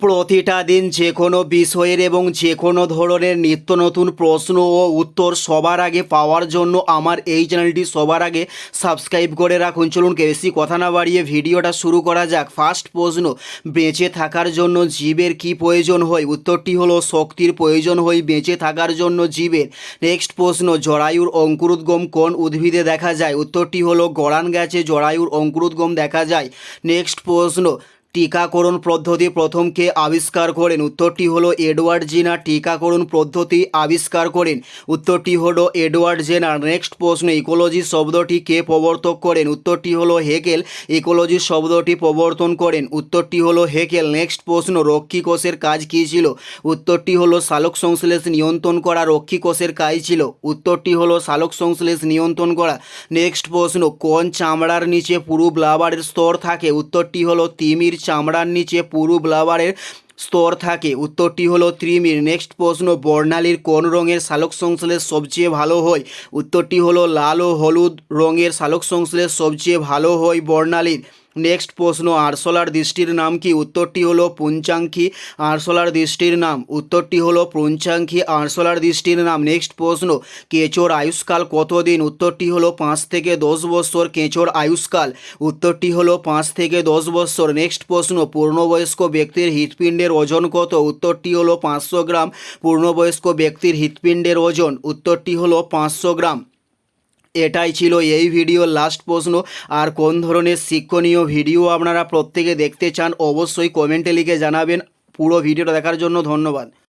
প্রতিটা দিন যে কোনো বিষয়ের এবং যে কোনো ধরনের নিত্য নতুন প্রশ্ন ও উত্তর সবার আগে পাওয়ার জন্য আমার এই চ্যানেলটি সবার আগে সাবস্ক্রাইব করে রাখুন। চলুন বেশি কথা না বাড়িয়ে ভিডিওটা শুরু করা যাক। ফার্স্ট প্রশ্ন, বেঁচে থাকার জন্য জীবের কি প্রয়োজন হয়? উত্তরটি হলো, শক্তির প্রয়োজন হয় বেঁচে থাকার জন্য জীবের। নেক্সট প্রশ্ন, জরায়ুর অঙ্কুরোদ্গম কোন উদ্ভিদে দেখা যায়? উত্তরটি হলো, গড়ান গাছে জরায়ুর অঙ্কুরোদ্গম দেখা যায়। নেক্সট প্রশ্ন টিকাকরণ পদ্ধতি প্রথমকে আবিষ্কার করেন। উত্তরটি হলো এডওয়ার্ড জিনার টিকাকরণ পদ্ধতি আবিষ্কার করেন। উত্তরটি হলো এডওয়ার্ড জেনার। নেক্সট প্রশ্ন, ইকোলজি শব্দটি কে প্রবর্তক করেন? উত্তরটি হলো হেকেল। ইকোলজি শব্দটি প্রবর্তন করেন। উত্তরটি হলো হেকেল। নেক্সট প্রশ্ন, রক্ষী কোষের কাজ কী ছিল? উত্তরটি হলো সালোক সংশ্লেষ নিয়ন্ত্রণ করা, রক্ষী কোষের কাজ ছিল। উত্তরটি হলো সালোক সংশ্লেষ নিয়ন্ত্রণ করা। নেক্সট প্রশ্ন, কোন চামড়ার নিচে পুরু ব্লাবারের স্তর থাকে? উত্তরটি হলো তিমির চামড়ার নিচে পুরু ব্লাবারের স্তর থাকে। উত্তরটি হলো ত্রিমির। নেক্সট প্রশ্ন, বর্ণালীর কোন রঙের সালোক সংশ্লেষ সবচেয়ে ভালো হয়? উত্তরটি হলো লাল ও হলুদ রঙের সালোক সংশ্লেষ সবচেয়ে ভালো হয় বর্ণালীর। নেক্সট প্রশ্ন, আরশোলার দৃষ্টির নাম কি? উত্তরটি হলো পুঞ্চাঙ্কি, আরশোলার দৃষ্টির নাম। উত্তরটি হলো পুঞ্চাঙ্কি, আরশোলার দৃষ্টির নাম। নেক্সট প্রশ্ন, কেঁচোর আয়ুষ্কাল কতদিন? উত্তরটি হলো পাঁচ থেকে দশ বছর, কেঁচোর আয়ুষ্কাল। উত্তরটি হলো পাঁচ থেকে দশ বছর। নেক্সট প্রশ্ন, পূর্ণবয়স্ক ব্যক্তির হৃৎপিণ্ডের ওজন কত? উত্তরটি হলো পাঁচশো গ্রাম, পূর্ণবয়স্ক ব্যক্তির হৃৎপিণ্ডের ওজন। উত্তরটি হলো পাঁচশো গ্রাম। এটাই ছিল এই ভিডিওর লাস্ট প্রশ্ন। আর কোন ধরনের শিক্ষণীয় ভিডিও আপনারা প্রত্যেকে দেখতে চান, অবশ্যই কমেন্টে লিখে জানাবেন। পুরো ভিডিওটা দেখার জন্য ধন্যবাদ।